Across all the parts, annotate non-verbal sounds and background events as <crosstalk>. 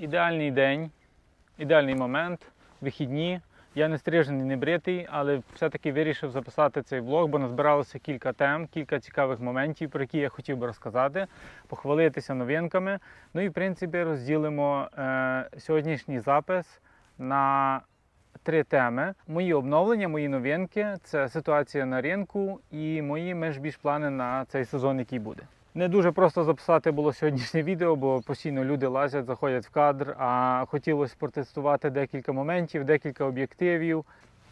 ідеальний день, ідеальний момент, вихідні. Я не стрижений, не бритий, але все-таки вирішив записати цей влог, бо назбиралося кілька тем, кілька цікавих моментів, про які я хотів би розказати, похвалитися новинками. Ну і в принципі розділимо е, сьогоднішній запис на три теми: мої обновлення, мої новинки, це ситуація на ринку і мої більш плани на цей сезон, який буде. Не дуже просто записати було сьогоднішнє <laughs> відео, бо постійно люди лазять, заходять в кадр. А хотілося протестувати декілька моментів, декілька об'єктивів.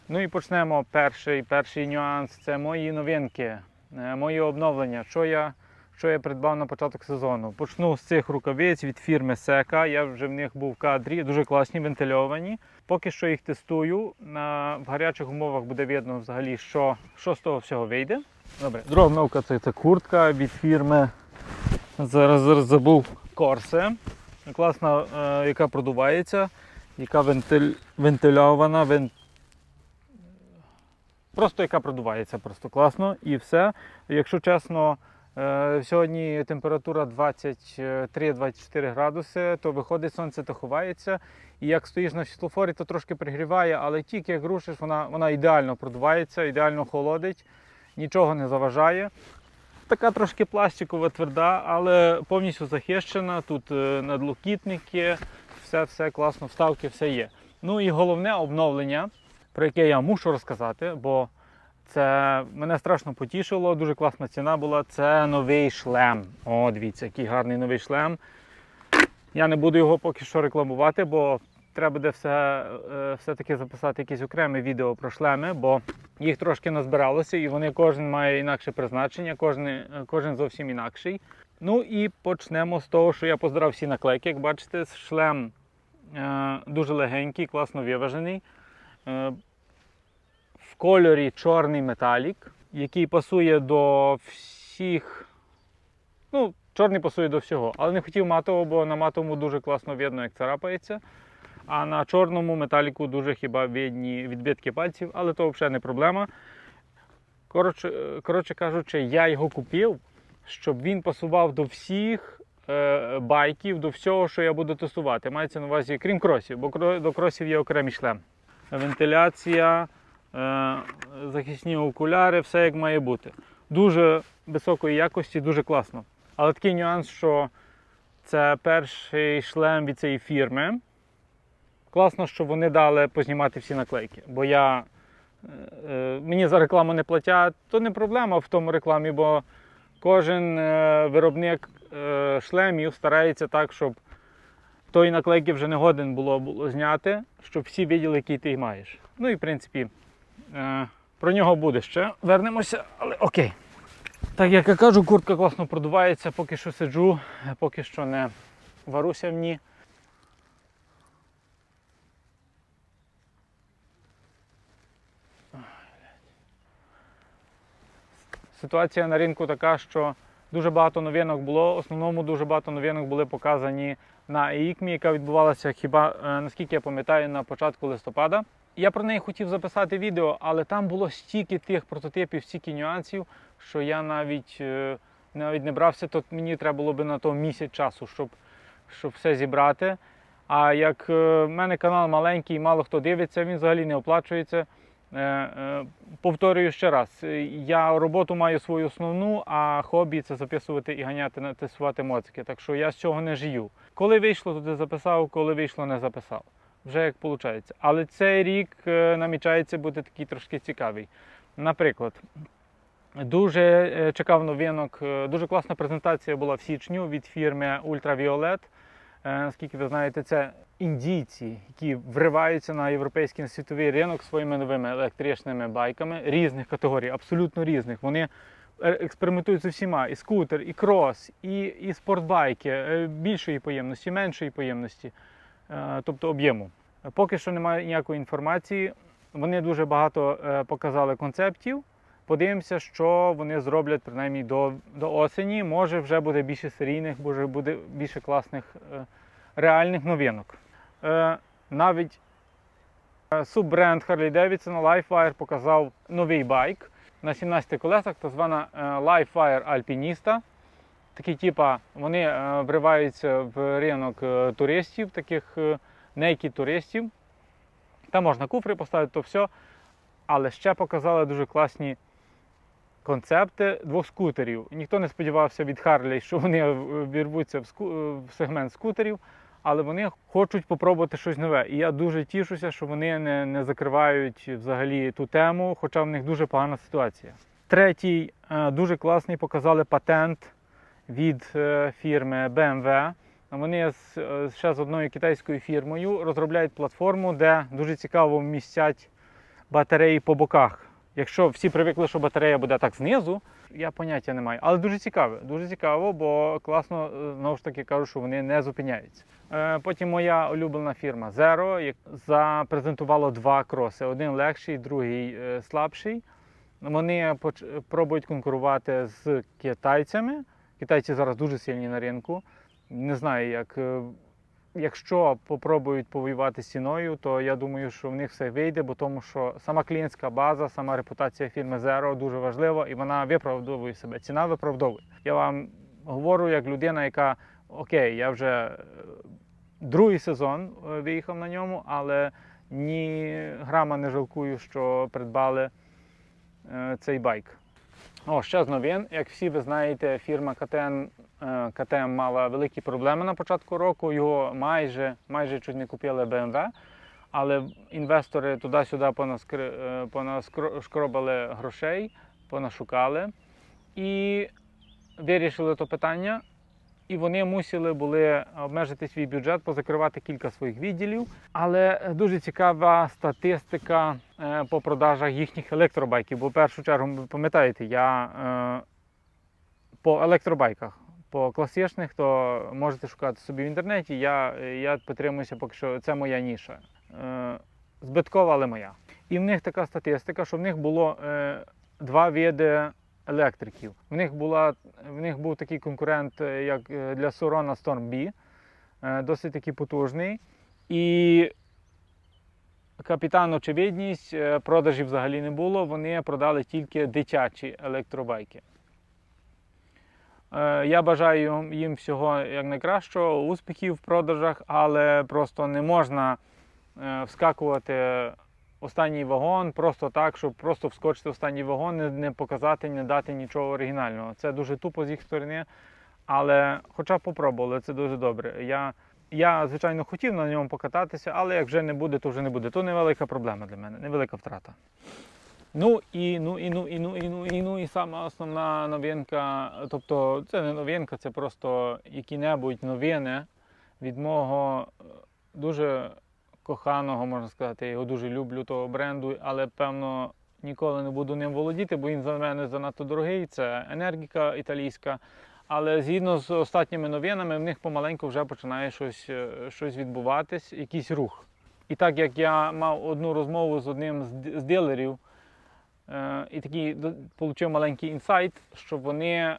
Ну і почнемо. Перший, перший нюанс це мої новинки, е, мої обновлення. Що я, що я придбав на початок сезону. Почну з цих рукавиць від фірми Сека. Я вже в них був в кадрі, дуже класні, вентильовані. Поки що їх тестую. В гарячих умовах буде видно взагалі, що, що з того всього вийде. Добре, друга обновка це, це куртка від фірми. Зараз, зараз забув Корсе. Класна, е, яка продувається, яка вентиль, вентильована, вен... просто яка продувається, просто класно і все. Якщо чесно, е, сьогодні температура 23-24 градуси, то виходить сонце, то ховається. І як стоїш на світлофорі, то трошки пригріває, але тільки як рушиш, вона, вона ідеально продувається, ідеально холодить, нічого не заважає. Така трошки пластикова тверда, але повністю захищена. Тут е, надлокітники, все, все класно, вставки, все є. Ну і головне обновлення, про яке я мушу розказати, бо це мене страшно потішило, дуже класна ціна була. Це новий шлем. О, дивіться, який гарний новий шлем. Я не буду його поки що рекламувати, бо треба буде все, е, все-таки записати якесь окреме відео про шлеми, бо їх трошки назбиралося, і вони кожен має інакше призначення, кожен, е, кожен зовсім інакший. Ну і почнемо з того, що я позбирав всі наклейки. Як бачите, шлем е, дуже легенький, класно виважений. Е, в кольорі чорний металік, який пасує до всіх. Ну, чорний пасує до всього, але не хотів матового, бо на матовому дуже класно видно, як царапається. А на чорному металіку дуже хіба видні відбитки пальців, але то взагалі не проблема. Коротше, е, коротше кажучи, я його купив, щоб він пасував до всіх е, байків, до всього, що я буду тестувати. Мається на увазі, крім кросів, бо до кросів є окремий шлем. Вентиляція, е, захисні окуляри, все як має бути. Дуже високої якості, дуже класно. Але такий нюанс, що це перший шлем від цієї фірми. Класно, що вони дали познімати всі наклейки. Бо я, е, е, мені за рекламу не платять, то не проблема в тому рекламі, бо кожен е, виробник е, шлемів старається так, щоб тої наклейки вже не годен було, було зняти, щоб всі бачили, який ти маєш. Ну і в принципі, е, про нього буде ще. Вернемося, але окей. Так як я кажу, куртка класно продувається, поки що сиджу, поки що не варуся в ній. Ситуація на ринку така, що дуже багато новинок було. Основному дуже багато новинок були показані на EICMI, яка відбувалася хіба, е, наскільки я пам'ятаю, на початку листопада. Я про неї хотів записати відео, але там було стільки тих прототипів, стільки нюансів, що я навіть, е, навіть не брався, то мені треба було би на то місяць часу, щоб, щоб все зібрати. А як е, в мене канал маленький, мало хто дивиться, він взагалі не оплачується. Е, е, Повторюю ще раз, я роботу маю свою основну, а хобі це записувати і ганяти тестувати моцики. Так що я з цього не жию. Коли вийшло, туди записав, коли вийшло, не записав. Вже як виходить. Але цей рік е, намічається бути такий трошки цікавий. Наприклад, дуже чекав новинок, дуже класна презентація була в січню від фірми Ultraviolet. Е, Наскільки ви знаєте, це індійці, які вриваються на європейський на світовий ринок своїми новими електричними байками різних категорій, абсолютно різних. Вони е, експериментують з усіма: і скутер, і крос, і, і спортбайки е, більшої поємності, меншої поємності, тобто об'єму. Поки що немає ніякої інформації. Вони дуже багато показали концептів. Подивимося, що вони зроблять принаймні до, до осені. Може вже буде більше серійних, може буде більше класних е, реальних новинок. Е, навіть е, суббренд Harley Davidson Livefire показав новий байк на 17 колесах, так звана е, Livefire Alpinista такі, типа, вони е, вриваються в ринок е, туристів, таких е, нейкі туристів. Там можна куфри поставити, то все. Але ще показали дуже класні концепти двох скутерів. Ніхто не сподівався від Харлей, що вони вірвуться в, ску... в сегмент скутерів, але вони хочуть спробувати щось нове. І я дуже тішуся, що вони не, не закривають взагалі ту тему, хоча в них дуже погана ситуація. Третій е, дуже класний показали патент від е, фірми BMW. Вони е, ще з одною китайською фірмою розробляють платформу, де дуже цікаво вмістять батареї по боках. Якщо всі привикли, що батарея буде так знизу, я поняття не маю. Але дуже цікаво, дуже цікаво, бо класно е, знову ж таки кажу, що вони не зупиняються. Е, Потім моя улюблена фірма Zero запрезентувала два кроси: один легший, другий е, слабший. Вони пробують конкурувати з китайцями. Китайці зараз дуже сильні на ринку. Не знаю, як. Якщо попробують повоювати ціною, то я думаю, що в них все вийде, бо тому що сама клієнтська база, сама репутація фірми Zero дуже важлива і вона виправдовує себе. Ціна виправдовує. Я вам говорю як людина, яка окей, я вже е, другий сезон е, виїхав на ньому, але ні грама не жалкую, що придбали е, цей байк. О, ще з новин. Як всі ви знаєте, фірма КТН, е, КТМ мала великі проблеми на початку року. Його майже, майже чуть не купили BMW, але інвестори туди-сюди е, понашкробали грошей, понашукали і вирішили то питання. І вони мусили були обмежити свій бюджет, позакривати кілька своїх відділів. Але дуже цікава статистика е, по продажах їхніх електробайків. Бо в першу чергу, пам'ятаєте, я е, по електробайках, по класичних, то можете шукати собі в інтернеті. Я, я підтримуюся, поки що це моя ніша. Е, збиткова, але моя. І в них така статистика, що в них було е, два види електриків. В них, була, в них був такий конкурент, е, як е, для Surona Storm B, е, досить такий потужний. І капітан очевидність, продажів взагалі не було. Вони продали тільки дитячі електробайки. Я бажаю їм всього як успіхів в продажах, але просто не можна вскакувати останній вагон просто так, щоб просто вскочити в останній вагон, не, не показати, не дати нічого оригінального. Це дуже тупо з їх сторони, але хоча б попробували, це дуже добре. Я, я, звичайно, хотів на ньому покататися, але як вже не буде, то вже не буде. То невелика проблема для мене, невелика втрата. Ну і ну і ну і ну і ну і ну і сама основна новинка, тобто це не новинка, це просто які-небудь новини від мого е, дуже коханого, можна сказати, я його дуже люблю того бренду, але певно ніколи не буду ним володіти, бо він за мене занадто дорогий. Це енергіка італійська. Але згідно з останніми новинами, в них помаленьку вже починає щось, е, щось відбуватись, якийсь рух. І так як я мав одну розмову з одним з дилерів, Е, і такий отримав маленький інсайт, що вони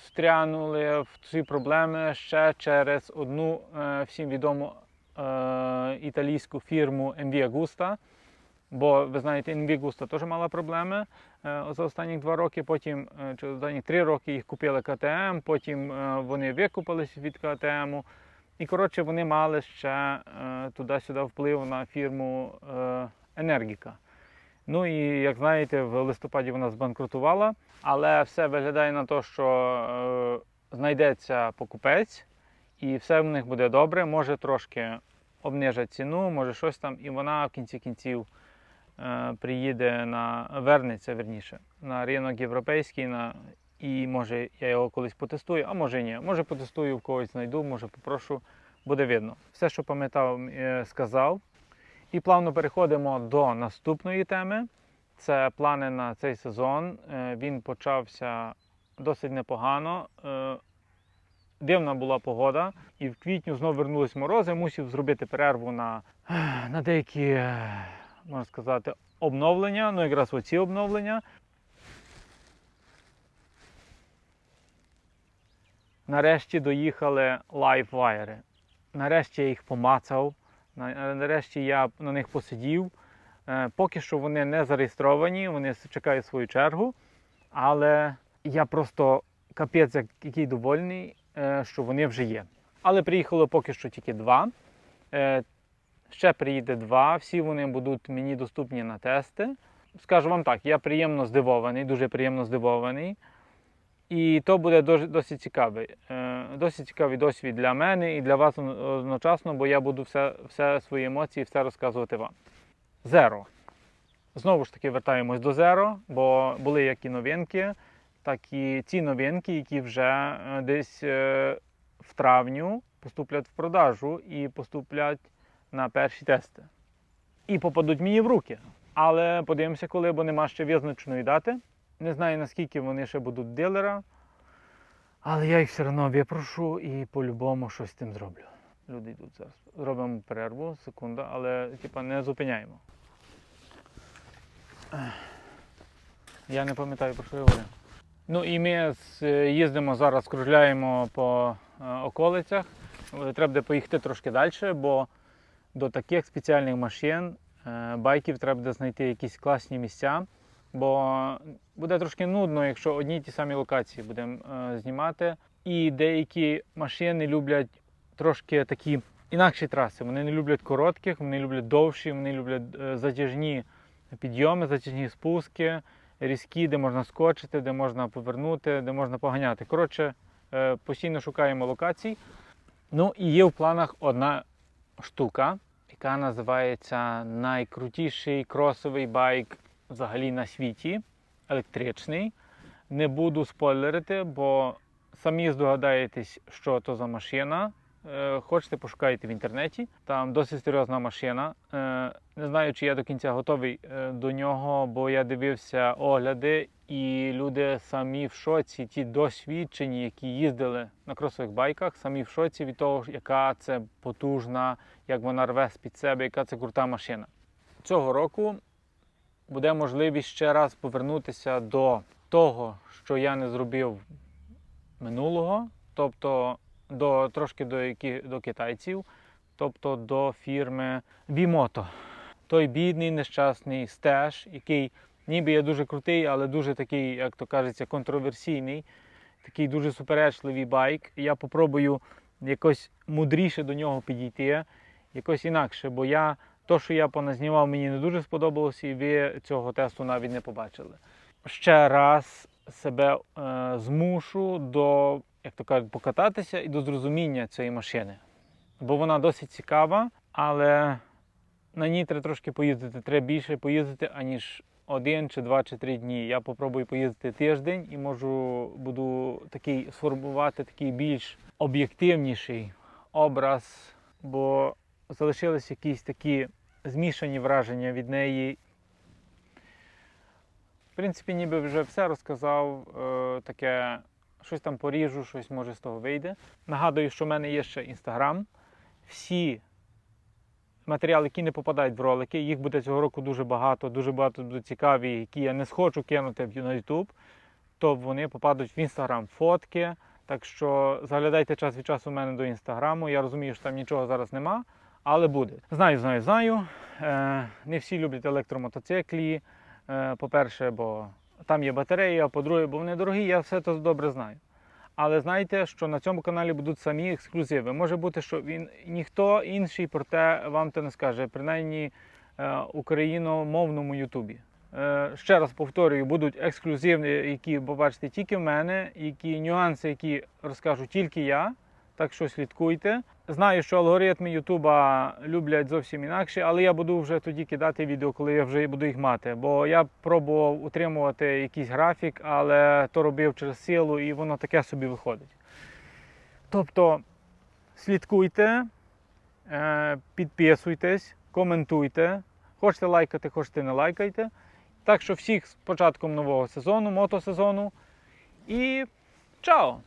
встрянули в ці проблеми ще через одну е, всім відому е, італійську фірму MV Agusta. Бо ви знаєте, MV Agusta теж мала проблеми е, за останні два роки. Потім е, чи останні три роки їх купили КТМ, потім е, вони викупились від КТМ. І коротше вони мали ще туди-сюди вплив на фірму е, Енергіка. Ну і як знаєте, в листопаді вона збанкрутувала, але все виглядає на те, що е, знайдеться покупець, і все в них буде добре. Може трошки обнижать ціну, може щось там, і вона в кінці кінців е, приїде на вернеться верніше на ринок європейський. На, і може я його колись потестую, а може ні. Може потестую в когось знайду, може попрошу, буде видно. Все, що пам'ятав, е, сказав. І плавно переходимо до наступної теми. Це плани на цей сезон. Е, Він почався досить непогано. Дивна була погода, і в квітню знову вернулись морози. Мусив зробити перерву на, на деякі, е, можна сказати, обновлення. Ну, якраз оці обновлення. Нарешті доїхали лайфвайери. Нарешті я їх помацав. Нарешті я на них посидів. Е, Поки що вони не зареєстровані, вони чекають свою чергу. Але я просто капець, який довольний, що вони вже є. Але приїхало поки що тільки два. Е, Ще приїде два, всі вони будуть мені доступні на тести. Скажу вам так, я приємно здивований, дуже приємно здивований. І то буде досить цікавий. Е, досить цікавий досвід для мене і для вас одночасно, бо я буду все, все свої емоції, все розказувати вам. Зеро. Знову ж таки вертаємось до Зеро, бо були як і новинки, так і ці новинки, які вже е, десь е, в травню поступлять в продажу і поступлять на перші тести. І попадуть мені в руки. Але подивимося, коли, бо нема ще визначеної дати. Не знаю, наскільки вони ще будуть дилера. Але я їх все одно випрошу і по-любому щось з тим зроблю. Люди йдуть зараз. Зробимо перерву, секунду, але типа не зупиняємо. Я не пам'ятаю, про що я говорю. Ну і ми їздимо зараз, кружляємо по е, околицях. Е, Треба буде поїхати трошки далі, бо до таких спеціальних машин, е, байків треба буде знайти якісь класні місця. Бо буде трошки нудно, якщо одні й ті самі локації будемо е, знімати. І деякі машини люблять трошки такі інакші траси. Вони не люблять коротких, вони люблять довші, вони люблять е, затяжні підйоми, затяжні спуски, різкі, де можна скочити, де можна повернути, де можна поганяти. Коротше, е, постійно шукаємо локацій. Ну і є в планах одна штука, яка називається найкрутіший кросовий байк взагалі на світі, електричний. Не буду спойлерити, бо самі здогадаєтесь, що то за машина. Е, Хочете, пошукайте в інтернеті. Там досить серйозна машина. Е, Не знаю, чи я до кінця готовий е, до нього, бо я дивився огляди, і люди самі в шоці, ті досвідчені, які їздили на кросових байках, самі в шоці від того, яка це потужна, як вона рве з-під себе, яка це крута машина. Цього року буде можливість ще раз повернутися до того, що я не зробив минулого, тобто до, трошки до, до китайців, тобто до фірми Vimoto. Той бідний, нещасний стеж, який ніби є дуже крутий, але дуже такий, як то кажеться, контроверсійний, такий дуже суперечливий байк. Я попробую якось мудріше до нього підійти, якось інакше, бо я то, що я поназнімав, мені не дуже сподобалося, і ви цього тесту навіть не побачили. Ще раз себе е, змушу до, як то кажуть, покататися і до зрозуміння цієї машини. Бо вона досить цікава, але на ній треба трошки поїздити. Треба більше поїздити, аніж один чи два чи три дні. Я попробую поїздити тиждень і можу буду такий сформувати такий більш об'єктивніший образ, бо залишились якісь такі змішані враження від неї. В принципі, ніби вже все розказав. Е, таке щось там поріжу, щось може з того вийде. Нагадую, що в мене є ще інстаграм. Всі матеріали, які не попадають в ролики, їх буде цього року дуже багато, дуже багато будуть цікаві, які я не схочу кинути на YouTube, то вони попадуть в інстаграм фотки. Так що заглядайте час від часу в мене до інстаграму. Я розумію, що там нічого зараз нема, але буде. Знаю, знаю, знаю. Е, не всі люблять електромотоциклі. Е, по-перше, бо там є батареї, а по-друге, бо вони дорогі, я все це добре знаю. Але знайте, що на цьому каналі будуть самі ексклюзиви. Може бути, що він ніхто інший про те вам те не скаже, принаймні е, україномовному Ютубі. Е, ще раз повторюю, будуть ексклюзивні, які побачите тільки в мене, які нюанси, які розкажу тільки я. Так що слідкуйте. Знаю, що алгоритми Ютуба люблять зовсім інакше, але я буду вже тоді кидати відео, коли я вже буду їх мати. Бо я пробував утримувати якийсь графік, але то робив через силу і воно таке собі виходить. Тобто слідкуйте, е, підписуйтесь, коментуйте. Хочете лайкати, хочете не лайкайте. Так що всіх з початком нового сезону, мотосезону. І чао!